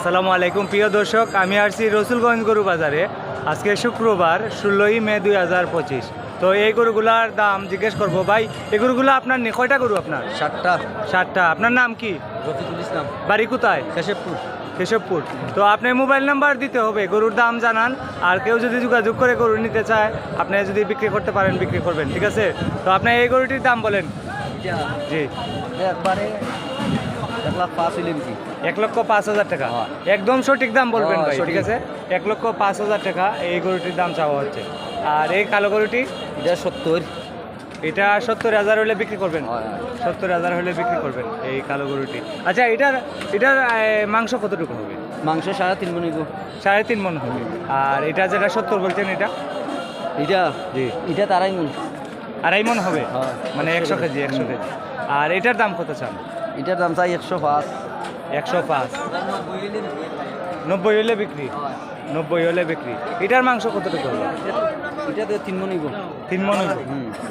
আসসালামু আলাইকুম। প্রিয় দর্শক আমি আসছি রসুলগঞ্জ গরু বাজারে। আজকে শুক্রবার ষোলোই মে দুই হাজার পঁচিশ। তো এই গরুগুলার দাম জিজ্ঞেস করব ভাই এই গরুগুলো আপনার কয়টা গরু আপনার? সাতটা। ষাটটা আপনার নাম কি? রফিকুল ইসলাম। বাড়ি কোথায়? কেশবপুর। কেশবপুর। তো আপনি মোবাইল নাম্বার দিতে হবে গরুর দাম জানান। আর কেউ যদি যোগাযোগ করে গরু নিতে চায় আপনি যদি বিক্রি করতে পারেন বিক্রি করবেন ঠিক আছে? তো আপনি এই গরুটির দাম বলেন। জি। একবারে এক লাখ পাঁচ এক লক্ষ পাঁচ হাজার টাকা? হ্যাঁ। একদম সঠিক দাম বলবেন হ্যাঁ, ভাই ঠিক আছে? এক লক্ষ পাঁচ হাজার টাকা এই গরুটির দাম চাওয়া হচ্ছে। আর এই কালো গরুটি? এটা সত্তর। এটা সত্তর হাজার হলে বিক্রি করবেন? হয়। সত্তর হাজার হলে বিক্রি করবেন এই কালো গরুটি। আচ্ছা এটার এটার মাংস কতটুকু হবে? মাংস সাড়ে তিন মন সাড়ে তিন মন হবে। আর এটা যেটা সত্তর বলছেন এটা? এটা? জি। এটা তারাই মন আড়াই মন হবে। মানে একশো কেজি। একশো কেজি। আর এটার দাম কত চান? এটার দাম চাই একশো পাঁচ। একশো পাঁচ। নব্বই হলে বিক্রি। নব্বই হলে বিক্রি। এটার মাংস কতটুকু হবে এটা তো তিন মন হইব। তিন মন হইব।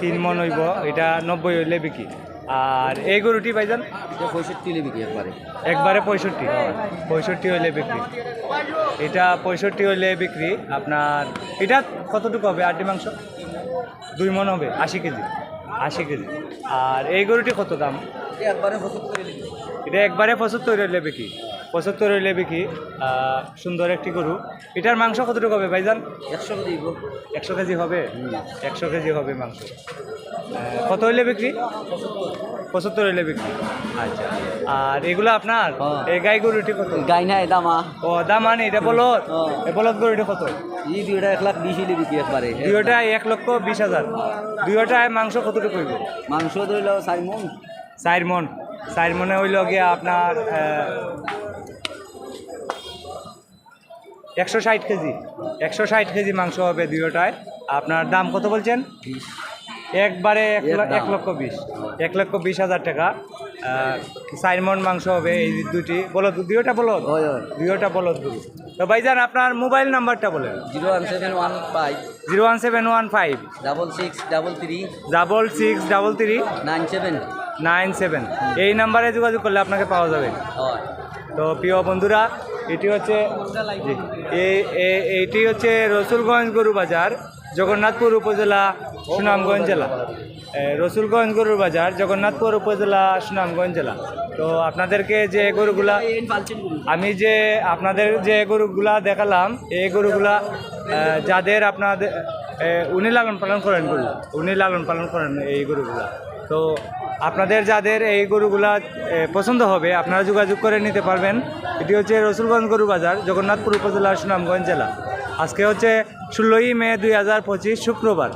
তিন মন হইব। এটা নব্বই হইলে বিক্রি। আর এই গরুটি ভাইজান? এটা পঁয়ষট্টি হইলে বিক্রি একবারে। একবারে পঁয়ষট্টি। পঁয়ষট্টি হইলে বিক্রি। এটা পঁয়ষট্টি হইলে বিক্রি। আপনার এটা কতটুকু হবে? আটটি মাংস? দুই মন হবে আশি কেজি। আশি কেজি। আর এই গরুটি কত দাম। এটা একবারে পঁচাত্তর হইলে বিকি পঁচাত্তর হইলে বিক্রি। আহ, সুন্দর একটি গরু। এটার মাংস কতটুকু হবে ভাইজান? একশো কেজি দিব। একশো কেজি হবে? একশো কেজি হবে মাংস। কত হইলে বিক্রি? পঁচাত্তর হইলে বিক্রি। আচ্ছা। আর এগুলো আপনার। এই গাই গরুটি কত? গাই নাই দামা। ও দাম আনি এটা বলদ। এ বলদ গরুটি কত? এই দুইটা এক লাখ বিশ হইলে বিক্রি একবারে দুইটায় এক লক্ষ বিশ হাজার। দুইটায় মাংস কতটুকু হইব? মাংস ধরিল চার মন। চার মন। চার মনে হইল গিয়া আপনার একশো ষাট কেজি। একশো ষাট কেজি মাংস হবে দুইটায়। আপনার দাম কত বলছেন? একবারে এক লক্ষ বিশ। এক লক্ষ বিশ হাজার টাকা। সাইমন মাংস হবে এই দুটি বলদ দুইটা বলদ? দুইটা বলদ গরু তো ভাইজান আপনার মোবাইল নাম্বারটা বলেন। Zero one seven one five. Zero one seven one five. Double six double three. Double six double three. Nine seven. Nine seven. এই নাম্বারে যোগাযোগ করলে আপনাকে পাওয়া যাবে। তো প্রিয় বন্ধুরা এটি হচ্ছে জি, এ- এ- এটি হচ্ছে রসুলগঞ্জ গরু বাজার জগন্নাথপুর উপজেলা, সুনামগঞ্জ জেলা। রসুলগঞ্জ গরুর বাজার, জগন্নাথপুর উপজেলা, সুনামগঞ্জ জেলা। তো আপনাদেরকে যে গরুগুলা, আমি যে আপনাদের যে গরুগুলা দেখালাম, এই গরুগুলা যাদের আপনাদের উনি লালন পালন করেন গরু, উনি লালন পালন করেন এই গরুগুলা। তো আপনাদের যাদের এই গরুগুলা পছন্দ হবে, আপনারা যোগাযোগ করে নিতে পারবেন। এটি হচ্ছে রসুলগঞ্জ গরু বাজার, জগন্নাথপুর উপজেলা, সুনামগঞ্জ জেলা। আজকে হচ্ছে ষোলোই মে দুই হাজার পঁচিশ শুক্রবার।